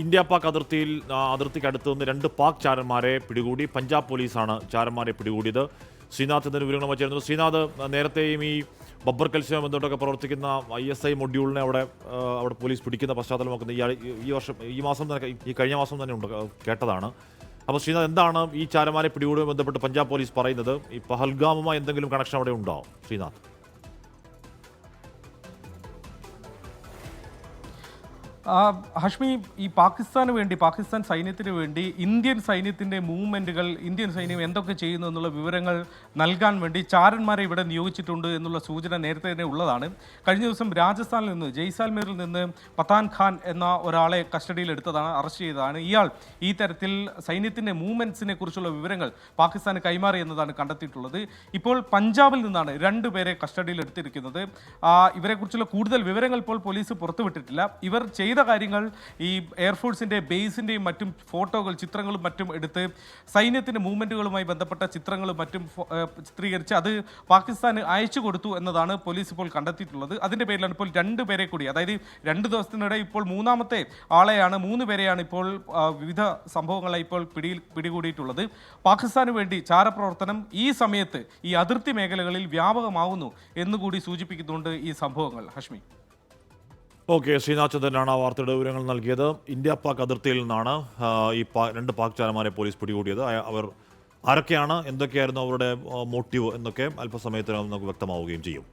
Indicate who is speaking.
Speaker 1: India Pak അതിർത്തിയിൽ അതിർത്തിക്കടുത്ത് നിന്ന് രണ്ട് പാക് ചാരന്മാരെ പിടികൂടി. പഞ്ചാബ് പോലീസാണ് ചാരന്മാരെ പിടികൂടിയത്. ശ്രീനാഥ് എന്നൊരു വിവരങ്ങളുമായി ചേരുന്നത് ശ്രീനാഥ് നേരത്തെയും ഈ ബബ്ബർ കൽസ്യവുമായി ബന്ധപ്പെട്ടൊക്കെ പ്രവർത്തിക്കുന്ന ഐ എസ് ഐ മൊഡ്യൂളിനെ അവിടെ അവിടെ പോലീസ് പിടിക്കുന്ന പശ്ചാത്തലമൊക്കെ ഈ ഈ വർഷം ഈ മാസം തന്നെ ഈ കഴിഞ്ഞ മാസം തന്നെ ഉണ്ട് കേട്ടതാണ്. അപ്പോൾ ശ്രീനാഥ് എന്താണ് ഈ ചാരന്മാരെ പിടികൂടുമായി ബന്ധപ്പെട്ട് പഞ്ചാബ് പോലീസ് പറയുന്നത്? ഈ പഹൽഗാമുമായി എന്തെങ്കിലും കണക്ഷൻ അവിടെ ഉണ്ടോ ശ്രീനാഥ്?
Speaker 2: ഹഷ്മി ഈ പാകിസ്ഥാന് വേണ്ടി പാകിസ്ഥാൻ സൈന്യത്തിന് വേണ്ടി ഇന്ത്യൻ സൈന്യത്തിന്റെ മൂവ്മെന്റുകൾ ഇന്ത്യൻ സൈന്യം എന്തൊക്കെ ചെയ്യുന്നു എന്നുള്ള വിവരങ്ങൾ നൽകാൻ വേണ്ടി ചാരന്മാരെ ഇവിടെ നിയോഗിച്ചിട്ടുണ്ട് എന്നുള്ള സൂചന നേരത്തെ തന്നെ ഉള്ളതാണ്. കഴിഞ്ഞ ദിവസം രാജസ്ഥാനിൽ നിന്ന് ജയ്സാൽമീറിൽ നിന്ന് പത്താൻ ഖാൻ എന്ന ഒരാളെ കസ്റ്റഡിയിൽ എടുത്തതാണ് അറസ്റ്റ് ചെയ്തതാണ്. ഇയാൾ ഈ തരത്തിൽ സൈന്യത്തിന്റെ മൂവ്മെന്റ്സിനെ കുറിച്ചുള്ള വിവരങ്ങൾ പാകിസ്ഥാന് കൈമാറി എന്നതാണ് കണ്ടെത്തിയിട്ടുള്ളത്. ഇപ്പോൾ പഞ്ചാബിൽ നിന്നാണ് രണ്ടുപേരെ കസ്റ്റഡിയിൽ എടുത്തിരിക്കുന്നത്. ഇവരെക്കുറിച്ചുള്ള കൂടുതൽ വിവരങ്ങൾ ഇപ്പോൾ പോലീസ് പുറത്തുവിട്ടിട്ടില്ല. ഇവർ ചെയ്ത കാര്യങ്ങൾ ഈ എയർഫോഴ്സിന്റെ ബേസിന്റെയും മറ്റും ഫോട്ടോകൾ ചിത്രങ്ങളും മറ്റും എടുത്ത് സൈന്യത്തിന്റെ മൂവ്മെന്റുകളുമായി ബന്ധപ്പെട്ട ചിത്രങ്ങളും മറ്റും ചിത്രീകരിച്ച് അത് പാകിസ്ഥാന് അയച്ചു കൊടുത്തു എന്നതാണ് പോലീസ് ഇപ്പോൾ കണ്ടെത്തിയിട്ടുള്ളത്. അതിന്റെ പേരിലാണ് ഇപ്പോൾ രണ്ട് പേരെ കൂടി അതായത് രണ്ട് ദിവസത്തിനിടെ ഇപ്പോൾ മൂന്നാമത്തെ ആളെയാണ് മൂന്ന് പേരെയാണ് ഇപ്പോൾ വിവിധ സംഭവങ്ങളായി ഇപ്പോൾ പിടിയിൽ പിടികൂടിയിട്ടുള്ളത്. പാകിസ്ഥാന് വേണ്ടി ചാരപ്രവർത്തനം ഈ സമയത്ത് ഈ അതിർത്തി മേഖലകളിൽ വ്യാപകമാവുന്നു എന്നുകൂടി സൂചിപ്പിക്കുന്നുണ്ട് ഈ സംഭവങ്ങൾ. ഹഷ്മി.
Speaker 1: ഓക്കെ ശ്രീനാഥ് ചന്ദ്രനാണ് ആ വാർത്തയുടെ വിവരങ്ങൾ നൽകിയത്. ഇന്ത്യ പാക് അതിർത്തിയിൽ നിന്നാണ് ഈ രണ്ട് പാക് ചാരന്മാരെ പോലീസ് പിടികൂടിയത്. അവർ ആരൊക്കെയാണ് എന്തൊക്കെയായിരുന്നു അവരുടെ മോട്ടീവ് എന്നൊക്കെ അല്പസമയത്തിനകം നമുക്ക് വ്യക്തമാവുകയും ചെയ്യും.